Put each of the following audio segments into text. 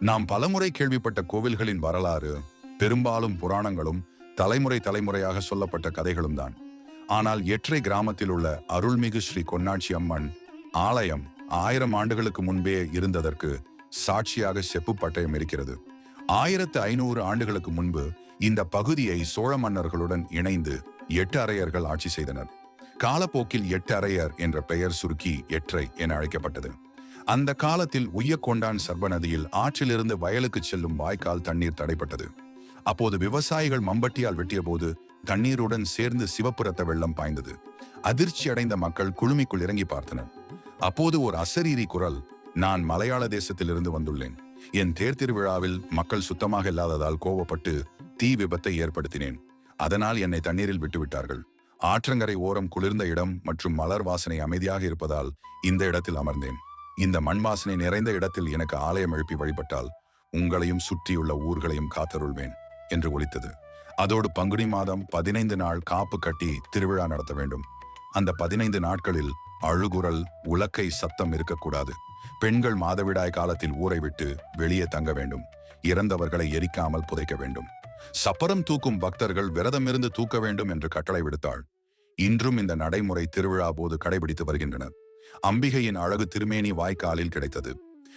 நாம் பலமுறை கேள்விப்பட்ட கோவில்களின் வரலாறு பெரும்பாலும் புராணங்களும் தலைமுறை தலைமுறையாக சொல்லப்பட்ட கதைகளும் தான். ஆனால் எற்றை கிராமத்தில் உள்ள அருள்மிகு ஸ்ரீ கொன்னாட்சி அம்மன் ஆலயம் ஆயிரம் ஆண்டுகளுக்கு முன்பே இருந்ததற்கு சாட்சியாக செப்பு பட்டயம் இருக்கிறது. ஆயிரத்து ஐநூறு ஆண்டுகளுக்கு முன்பு இந்த பகுதியை சோழ மன்னர்களுடன் இணைந்து எட்டு அறையர்கள் ஆட்சி செய்தனர். காலப்போக்கில் எட்டு அறையர் என்ற பெயர் சுருக்கி எற்றை என அழைக்கப்பட்டது. அந்த காலத்தில் உய்யக்கொண்டான் சர்ப நதியில் ஆற்றிலிருந்து வயலுக்கு செல்லும் வாய்க்கால் தண்ணீர் தடைப்பட்டது. அப்போது விவசாயிகள் மம்பட்டியால் வெட்டியபோது தண்ணீருடன் சேர்ந்து சிவப்பு ரத்த வெள்ளம் பாய்ந்தது. அதிர்ச்சி அடைந்த மக்கள் குழுமிக்குள் இறங்கி பார்த்தனர். அப்போது ஒரு அசரீரி குரல் நான் மலையாள தேசத்திலிருந்து வந்துள்ளேன். என் தேர் திருவிழாவில் மக்கள் சுத்தமாக இல்லாததால் கோவப்பட்டு தீ விபத்தை ஏற்படுத்தினேன். அதனால் என்னை தண்ணீரில் விட்டுவிட்டார்கள். ஆற்றங்கரை ஓரம் குளிர்ந்த இடம் மற்றும் மலர் வாசனை அமைதியாக இருப்பதால் இந்த இடத்தில் அமர்ந்தேன். இந்த மண் வாசனை நிறைந்த இடத்தில் எனக்கு ஆலயம் எழுப்பி வழிபட்டால் உங்களையும் சுற்றியுள்ள ஊர்களையும் காத்தருள்வேன் என்று ஒழித்தது அதோடு பங்குனி மாதம் பதினைந்து நாள் காப்பு கட்டி திருவிழா நடத்த வேண்டும். அந்த பதினைந்து நாட்களில் அழுகுரல் உலக்கை சத்தம் இருக்கக்கூடாது. பெண்கள் மாதவிடாய் காலத்தில் ஊரை விட்டு வெளியே தங்க வேண்டும். இறந்தவர்களை எரிக்காமல் புதைக்க வேண்டும். சப்பரம் தூக்கும் பக்தர்கள் விரதமிருந்து தூக்க வேண்டும் என்று கட்டளை விடுத்தாள். இன்றும் இந்த நடைமுறை திருவிழா போது கடைபிடித்து வருகின்றனர். அம்பிகையின் அழகு திருமேனி வாய்க்காலில் கிடைத்தது.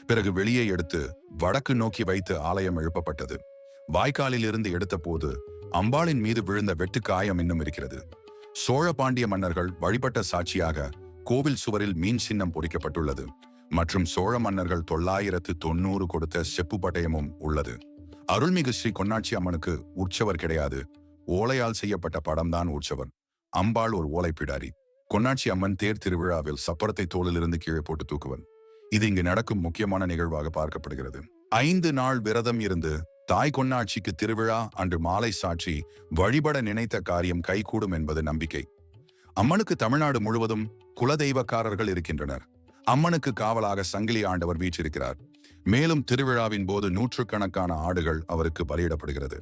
பிறகு வெளியே எடுத்து வடக்கு நோக்கி வைத்து ஆலயம் எழுப்பப்பட்டது. வாய்க்காலில் இருந்து எடுத்த போது அம்பாளின் மீது விழுந்த வெட்டுக்காயம் இன்னும் இருக்கிறது. சோழ பாண்டிய மன்னர்கள் வழிபட்ட சாட்சியாக கோவில் சுவரில் மீன் சின்னம் பொறிக்கப்பட்டுள்ளது. மற்றும் சோழ மன்னர்கள் தொள்ளாயிரத்து தொண்ணூறு கொடுத்த செப்பு பட்டயமும் உள்ளது. அருள்மிகு ஸ்ரீ கொன்னாட்சி அம்மனுக்கு உற்சவர் கிடையாது. ஓலையால் செய்யப்பட்ட படம்தான் உற்சவர். அம்பாள் ஒரு ஓலை பிடாரி. கொன்னாட்சி அம்மன் தேர் திருவிழாவில் சப்பரத்தை தோளிலிருந்து கீழே போட்டு தூக்குவன். இது இங்கு நடக்கும் முக்கியமான நிகழ்வாக பார்க்கப்படுகிறது. ஐந்து நாள் விரதம் இருந்து தாய் கொன்னாட்சிக்கு திருவிழா அன்று மாலை சாட்சி வழிபட நினைத்த காரியம் கைகூடும் என்பது நம்பிக்கை. அம்மனுக்கு தமிழ்நாடு முழுவதும் குலதெய்வக்காரர்கள் இருக்கின்றனர். அம்மனுக்கு காவலாக சங்கிலி ஆண்டவர் வீற்றிருக்கிறார். மேலும் திருவிழாவின் போது நூற்றுக்கணக்கான ஆடுகள் அவருக்கு பலியிடப்படுகிறது.